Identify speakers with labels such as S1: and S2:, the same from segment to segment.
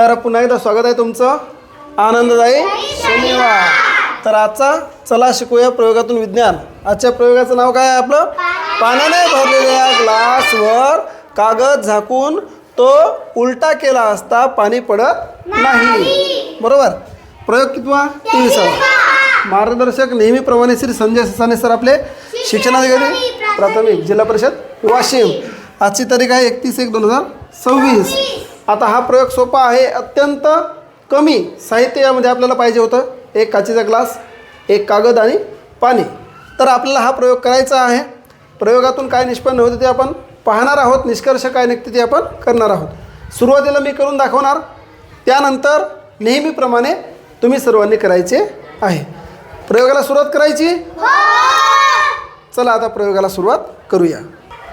S1: तर पुन्हा एकदा स्वागत आहे तुमचं. आनंददायी शनिवार. तर आजचा चला शिकूया प्रयोगातून विज्ञान. आजच्या प्रयोगाचं नाव काय आहे आपलं? पाण्याने भरलेल्या ग्लासवर कागद झाकून तो उलटा केला असता पाणी पडत नाही. बरोबर? प्रयोग कितवा? तेविसावा मार्गदर्शक नेहमीप्रमाणे श्री संजय ससाने सर आपले शिक्षणाधिकारी प्राथमिक जिल्हा परिषद वाशिम. आजची तारीख आहे एकतीस एक दोन हजार सव्वीस. आता हा प्रयोग सोपा आहे. अत्यंत कमी साहित्य यामध्ये आपल्याला पाहिजे होतं. एक काचेचा ग्लास एक कागद आणि पाणी. तर आपल्याला हा प्रयोग करायचा आहे. प्रयोगातून काय निष्पन्न होते ते आपण पाहणार आहोत. निष्कर्ष काय निघते ते आपण करणार आहोत. सुरुवातीला मी करून दाखवणार. त्यानंतर नेहमीप्रमाणे तुम्ही सर्वांनी करायचे आहे. प्रयोगाला सुरुवात करायची? चला आता प्रयोगाला सुरुवात करूया.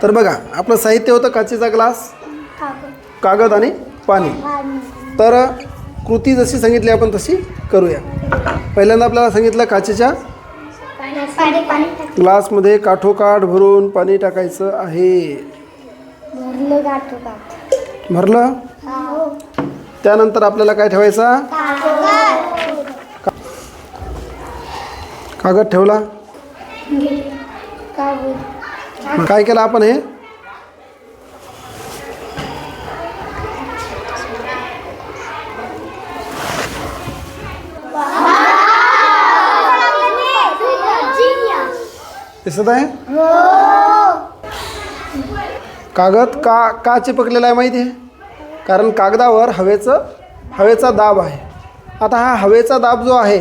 S1: तर बघा आपलं साहित्य होतं काचेचा ग्लास कागद आणि पाणी. तर कृती जशी सांगितली आपण तशी करूया. पहिल्यांदा आपल्याला सांगितलं काचेच्या ग्लासमध्ये काठोकाठ भरून पाणी टाकायचं आहे.
S2: भरलं
S1: भरलं? त्यानंतर आपल्याला काय ठेवायचा? कागद. ठेवला? काय केलं आपण हे? दिसत आहे? कागद का का चिपकलेला आहे माहिती आहे? कारण कागदावर हवेचं हवेचा दाब आहे. आता हा हवेचा दाब जो आहे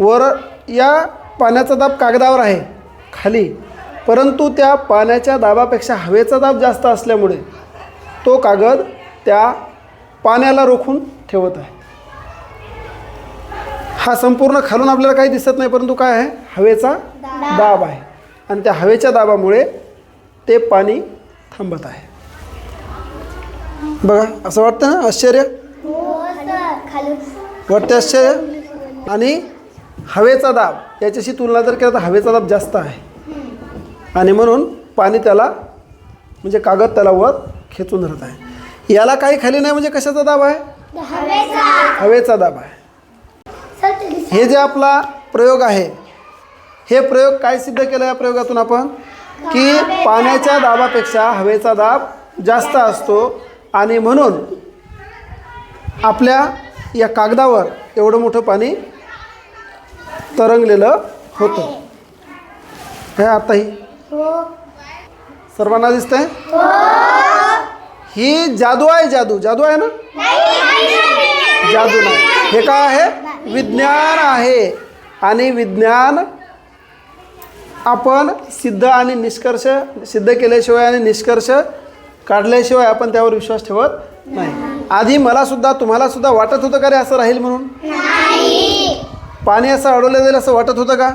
S1: वर या पाण्याचा दाब कागदावर आहे खाली. परंतु त्या पाण्याच्या दाबापेक्षा हवेचा दाब जास्त असल्यामुळे तो कागद त्या पाण्याला रोखून ठेवत आहे. हा संपूर्ण खालून आपल्याला काही दिसत नाही परंतु काय आहे? हवेचा दाब. आहे. आणि त्या हवेच्या दाबामुळे ते पाणी थांबत आहे. बघा असं वाटतं ना? आश्चर्य?
S2: खाली
S1: वाटते आश्चर्य? आणि हवेचा दाब याच्याशी तुलना जर केला तर हवेचा दाब जास्त आहे. आणि म्हणून पाणी त्याला म्हणजे कागद त्याला वर खेचून धरत आहे. याला काही खाली नाही म्हणजे कशाचा दाब आहे? हवेचा दाब आहे. हे जे आपला प्रयोग आहे हे प्रयोग काय सिद्ध केलं या प्रयोगातून आपण? की पाण्याच्या दाबापेक्षा हवेचा दाब जास्त असतो आणि म्हणून आपल्या या कागदावर एवढं मोठं पाणी तरंगलेलं होतं. हे आताही.
S2: हो
S1: सर्वांना दिसतंय? ही जादू आहे जादू. जादू आहे ना? जादू नाही. हे काय आहे? विज्ञान आहे आणि विज्ञान आपण सिद्ध आणि निष्कर्ष सिद्ध केल्याशिवाय आणि निष्कर्ष काढल्याशिवाय आपण त्यावर विश्वास ठेवत नाही. आधी मला सुद्धा तुम्हाला सुद्धा वाटत होतं का रे असं राहील म्हणून? पाणी असं अडवलं जाईल असं वाटत होतं का?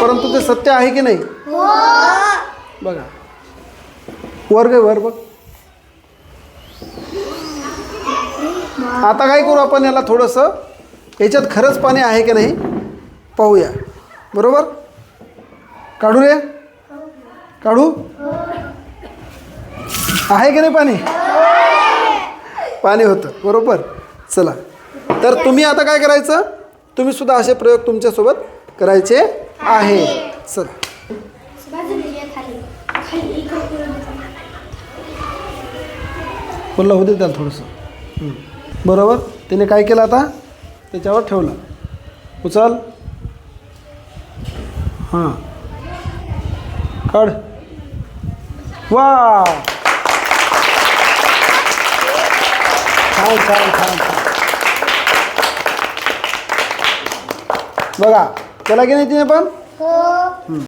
S1: परंतु ते सत्य आहे की नाही? बघा. वर गे वर बघ आता काय करू आपण याला थोडंसं? याच्यात खरंच पाणी आहे की नाही? पाहूया. बरोबर? काढू रे? काढू? आहे की नाही पाणी? पाणी होतं. बरोबर? चला. तर तुम्ही आता काय करायचं? तुम्ही सुद्धा असे प्रयोग तुमच्यासोबत करायचे आहे. चला. बोललं होते त्याला थोडंसं. बरोबर? त्याने काय केलं आता? त्याच्यावर ठेवलं. उचल. हां. काढ. वा छान छान छान बघा केला की नाही तिने पण?
S2: हो.